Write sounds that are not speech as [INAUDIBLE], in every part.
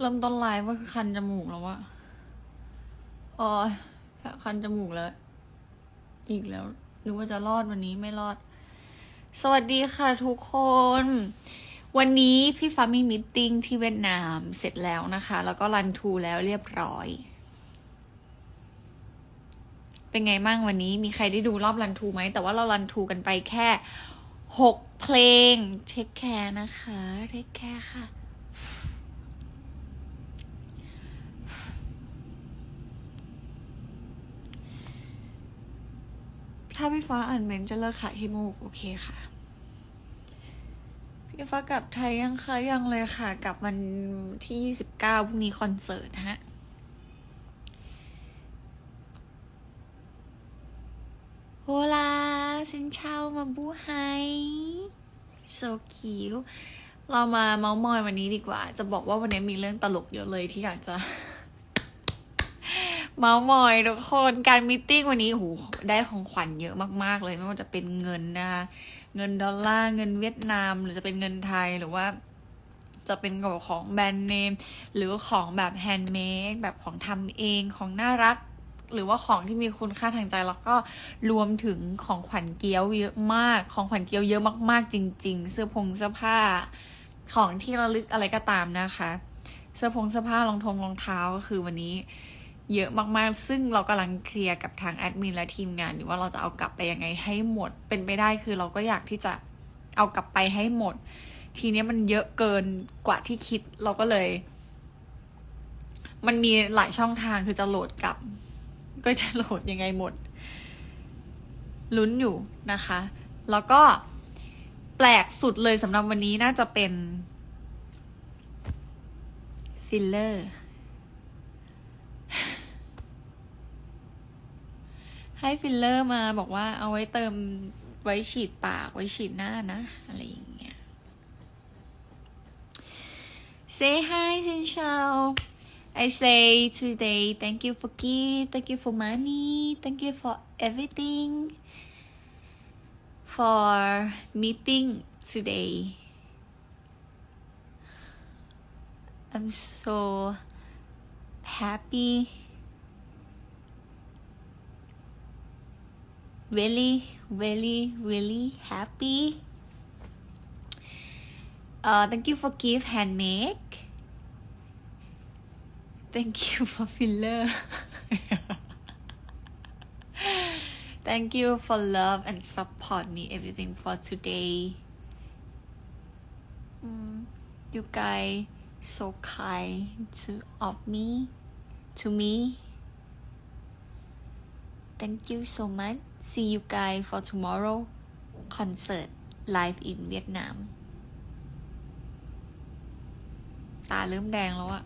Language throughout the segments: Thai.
เริ่มต้นไลฟ์ว่าคันจมูกแล้วอะอ๋อคันจมูกแล้ว อีกแล้วนึกว่าจะรอดวันนี้ไม่รอด สวัสดีค่ะทุกคน วันนี้พี่ฟ้ามีมิทติ้งที่เวียดนามเสร็จแล้วนะคะ แล้วก็รันทูแล้วเรียบร้อย เป็นไงบ้างวันนี้ มีใครได้ดูรอบรันทูไหม แต่ว่าเรารันทูกันไปแค่หกเพลง เทคแคร์นะคะ เทคแคร์ค่ะ ถ้าพี่ฟ้าอ่านเมนจะเลิกขายขี้มูกโอเคค่ะ พี่ฟ้ากลับไทยยังคะยังเลยค่ะ กลับวันที่ยี่สิบเก้าพรุ่งนี้คอนเสิร์ตฮะโฮลาซินเชามาบูไฮโซคิวเรามาเมาส์มอยวันนี้ดีกว่า จะบอกว่าวันนี้มีเรื่องตลกเยอะเลยที่อยากจะ เมาส์มอยทุกคนการมิทติ้งวันนี้โอ้โหได้ของขวัญเยอะมากๆเลยไม่ว่าจะเป็นเงินนะคะเงินดอลลาร์เงินเวียดนาม หรือจะเป็นเงินไทยหรือว่า จะเป็นของแบรนด์เนมหรือของแบบแฮนด์เมดแบบของทำเองของน่ารักหรือว่าของที่มีคุณค่าทางใจแล้วก็รวมถึงของขวัญเกี๊ยวเยอะมาก ของขวัญเกี๊ยวเยอะมากๆ จริง ๆ เสื้อผงเสื้อผ้า ของที่ระลึกอะไรก็ตามนะคะ เสื้อผงเสื้อผ้ารองทงรองเท้าก็คือวันนี้ เยอะมากๆ ซึ่งเรากำลังเคลียร์กับทางแอดมินและทีมงานอยู่ว่าเราจะเอากลับไปยังไงให้หมด เป็นไปได้คือเราก็อยากที่จะเอากลับไปให้หมด ทีนี้มันเยอะเกินกว่าที่คิดเราก็เลย มันมีหลายช่องทางคือจะโหลดกลับ ก็จะโหลดยังไงหมดลุ้นอยู่นะคะ แล้วก็แปลกสุดเลยสำหรับวันนี้น่าจะเป็นฟิลเลอร์ ให้ฟิลเลอร์มาบอกว่าเอาไว้เติมไว้ฉีดปากไว้ฉีดหน้านะ อะไรอย่างเงี้ย Say hi ซินชาว I say today thank you for gift thank you for money thank you for everything for meeting today I'm so happy really really really happy. Uh thank you for gift handmade. Thank [LAUGHS] you for filler. [LAUGHS] Thank you for love and support me everything for today. Mm, you guys so kind to of me to me Thank you so much. See you guys for tomorrow concert live in Vietnam. ตาเริ่มแดงแล้วอะ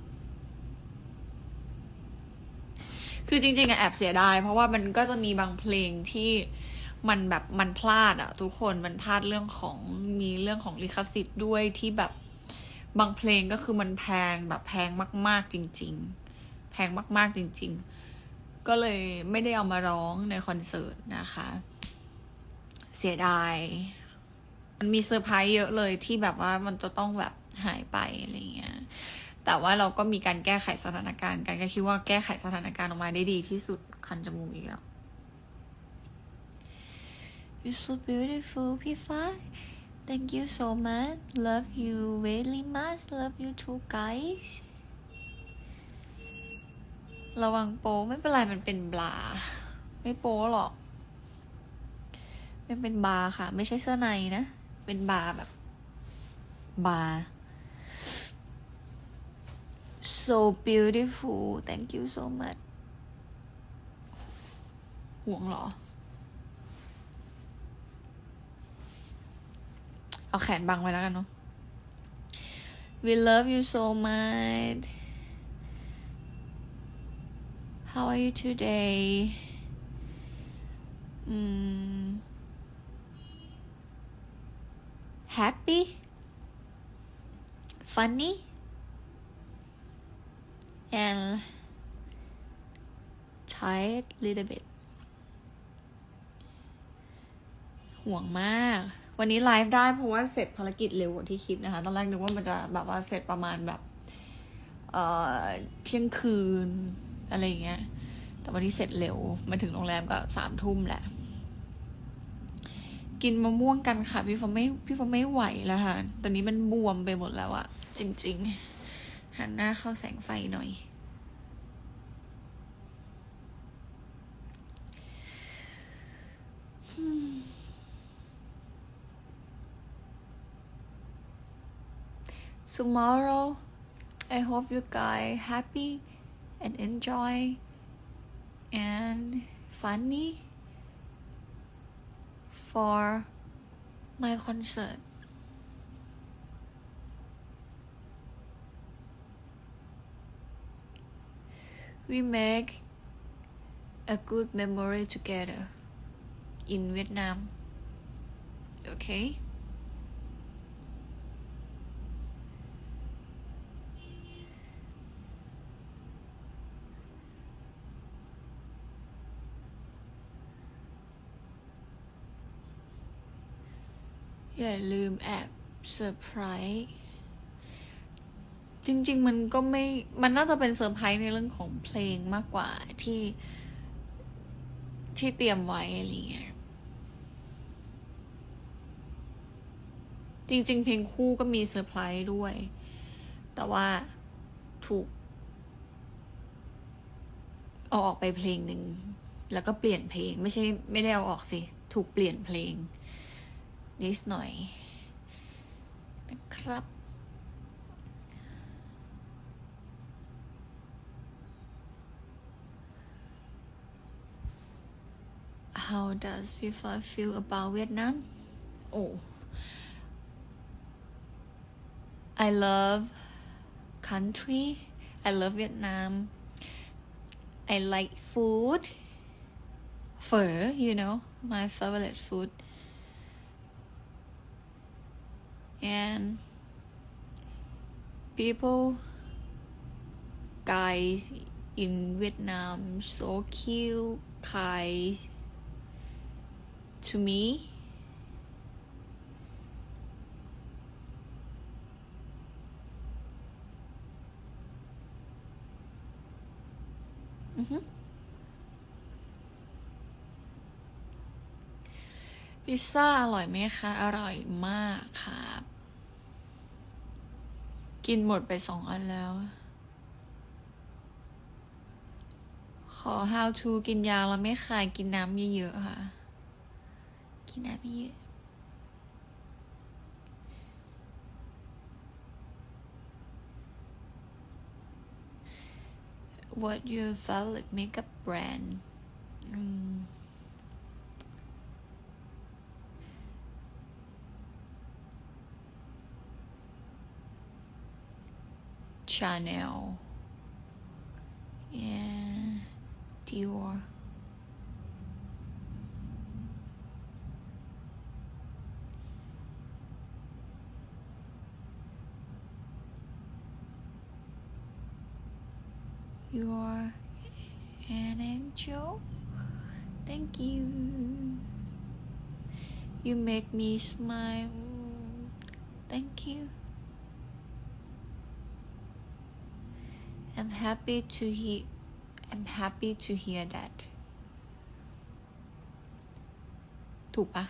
คือจริงๆอะแอบเสียดาย เพราะว่ามันก็จะมีบางเพลงที่มันแบบมันพลาดอะทุกคนมันพลาดเรื่องของมีเรื่องของลิขสิทธิ์ด้วยที่แบบบางเพลงก็คือมันแพงแบบแพงมาก ๆ จริง ๆ แพงมาก ๆ จริง ๆ ก็เลยไม่ได้เอามาร้องในคอนเสิร์ตนะคะ เสียดาย มันมีเซอร์ไพรส์เยอะเลยที่แบบว่ามันจะต้องแบบหายไปอะไรเงี้ย แต่ว่าเราก็มีการแก้ไขสถานการณ์กันก็คิดว่าแก้ไขสถานการณ์ออกมาได้ดีที่สุดคันจมูกอีกแล้ว You're so beautiful พี่ฟ้า Thank you so much Love you very much Love you too guys ระวังโป้ไม่เป็นไรมันเป็นบลา ไม่โป้หรอกไม่เป็นบาค่ะ ไม่ใช่เสื้อในนะ เป็นบาแบบ บา so beautiful thank you so much ห่วงหรอ เอาแขนบังไว้แล้วกันเนาะ we love you so much How are you today? Mm, happy? Funny? And tired little bit. ห่วงมาก วันนี้ไลฟ์ได้เพราะว่าเสร็จภารกิจเร็วกว่าที่คิดนะคะ ตอนแรกนึกว่ามันจะแบบว่าเสร็จประมาณแบบ เอ่อ เที่ยงคืน อะไรอย่างเงี้ย แต่วันนี้เสร็จเร็ว มาถึงโรงแรมก็สามทุ่มแหละ กินมะม่วงกันค่ะ พี่ฟอไม่พี่ฟอไม่ไหวแล้วค่ะ ตอนนี้มันบวมไปหมดแล้วอะจริง ๆ หันหน้าเข้าแสงไฟหน่อย tomorrow I hope you guys happy and enjoy and funny for my concert. We make a good memory together in Vietnam. Okay? อย่าลืมแอบเซอร์ไพรส์จริง ๆ มันก็ไม่ มันน่าจะเป็นเซอร์ไพรส์ในเรื่องของเพลงมากกว่าที่ที่เตรียมไว้อะไรเงี้ยจริง ๆ เพลงคู่ก็มีเซอร์ไพรส์ด้วย แต่ว่าถูกเอาออกไปเพลงหนึ่ง แล้วก็เปลี่ยนเพลง ไม่ใช่ ไม่ได้เอาออกสิ ถูกเปลี่ยนเพลง นิดหน่อย นะครับ How does people feel about Vietnam? Oh, I love country. I love Vietnam. I like food. Phở, you know, my favorite food. And people, guys in Vietnam, so cute, kind to me. Mhm. พิซซ่าอร่อยไหมคะ อร่อยมากครับ กินหมดไปสองอันแล้ว ขอ how to กินยาแล้วไม่คายกินน้ำเยอะๆค่ะ กินน้ำเยอะ What your favorite makeup brand อืม Chanel yeah Dior You are an angel. Thank you. You make me smile. Thank you. I'm happy to hear. I'm happy to hear that. ถูกปะ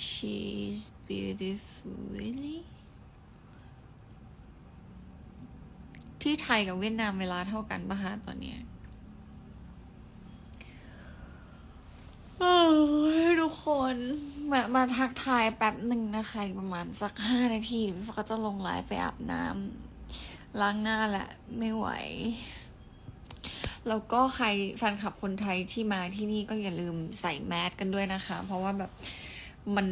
She's beautiful, really? ที่ไทยกับเวียดนามเวลาเท่ากันปะคะตอนเนี้ยโอ้ย ทุกคนมามาทักทายแป๊บหนึ่งนะคะประมาณสักห้านาทีพี่ฟ้าก็จะลงไลฟ์ไปอาบน้ำล้างหน้าแหละไม่ไหว แล้วก็ใครแฟนคลับคนไทยที่มาที่นี่ก็อย่าลืมใส่แมสกันด้วยนะคะ เพราะว่าแบบมัน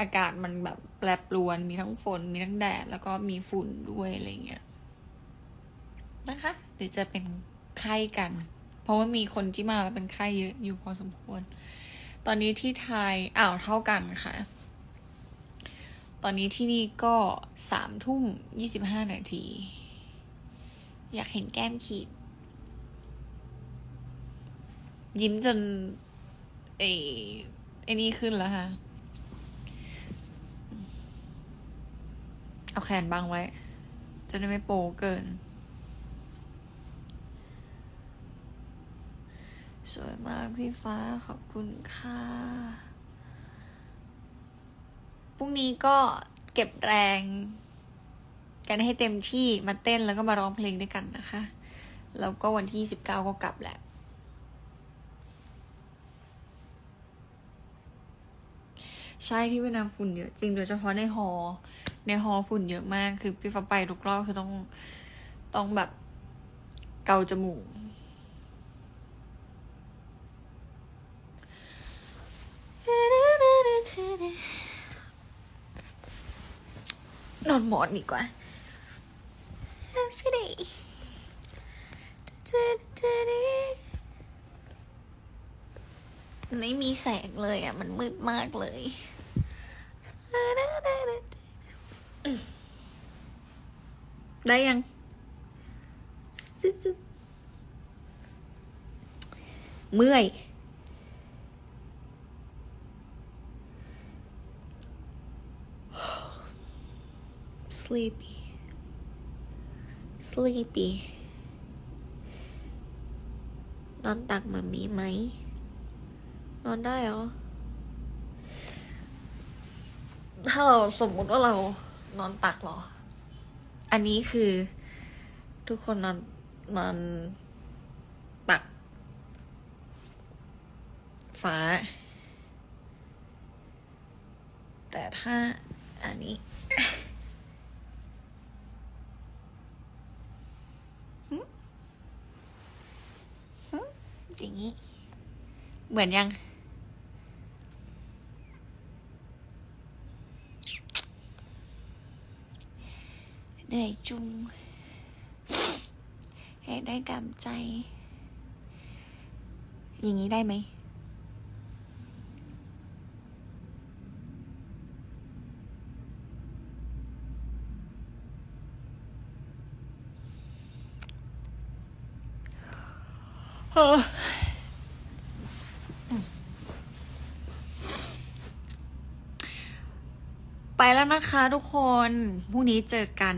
อากาศมันแบบแปรปรวน มีทั้งฝน มีทั้งแดด แล้วก็มีฝุ่นด้วยอะไรเงี้ยนะคะหรือจะเป็นไข้กัน เพราะว่ามีคนที่มาแล้วเป็นไข้เยอะอยู่พอสมควร ตอนนี้ที่ไทยอ้าวเท่ากันค่ะ ตอนนี้ที่นี่ก็สามทุ่มยี่สิบห้านาที อยากเห็นแก้มขีด ยิ้มจนไอ้ไอ้นี่ขึ้นแล้วค่ะ เอาแขนบังไว้ จะได้ไม่โปเกิน สวยมากพี่ฟ้าขอบคุณค่ะพรุ่งนี้ก็เก็บแรง กันให้เต็มที่มาเต้นแล้วก็มาร้องเพลงด้วยกันนะคะ แล้วก็วันที่29ก็กลับแหละใช่ที่เวียดนามฝุ่นเยอะจริงโดยเฉพาะในฮอ ในฮอฝุ่นเยอะมาก คือพี่ฟ้าไปทุกรอบคือต้องต้องแบบเกาจมูก นอนหมอนดีกว่าไม่มีแสงเลยอะ มันมืดมากเลย ได้ยังเมื่อย sleepy sleepy นอนตักมามีไหม นอนได้เหรอ ถ้าเราสมมุติว่าเรานอนตักเหรอ อันนี้คือทุกคนนอนนอนตัก ฟ้า แต่ถ้าอันนี้ หึหึ อย่างนี้ เหมือนยัง เหนื่อยจุงให้ได้กำใจ อย่างนี้ได้ไหมเออ ไป แล้วนะคะทุกคนพรุ่งนี้เจอกัน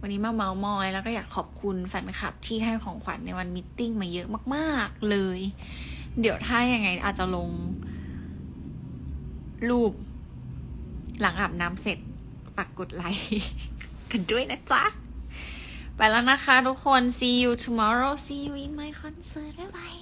วันนี้มาเมาส์มอย แล้วก็อยากขอบคุณแฟนคลับที่ให้ของขวัญในวันมิทติ้งมาเยอะมาก ๆ เลย เดี๋ยวถ้ายังไงอาจจะลง รูป หลังอาบน้ำเสร็จฝากกดไลค์กันด้วยนะจ๊ะ ไปแล้วนะคะทุกคน see you tomorrow see you in my concert บ๊ายบาย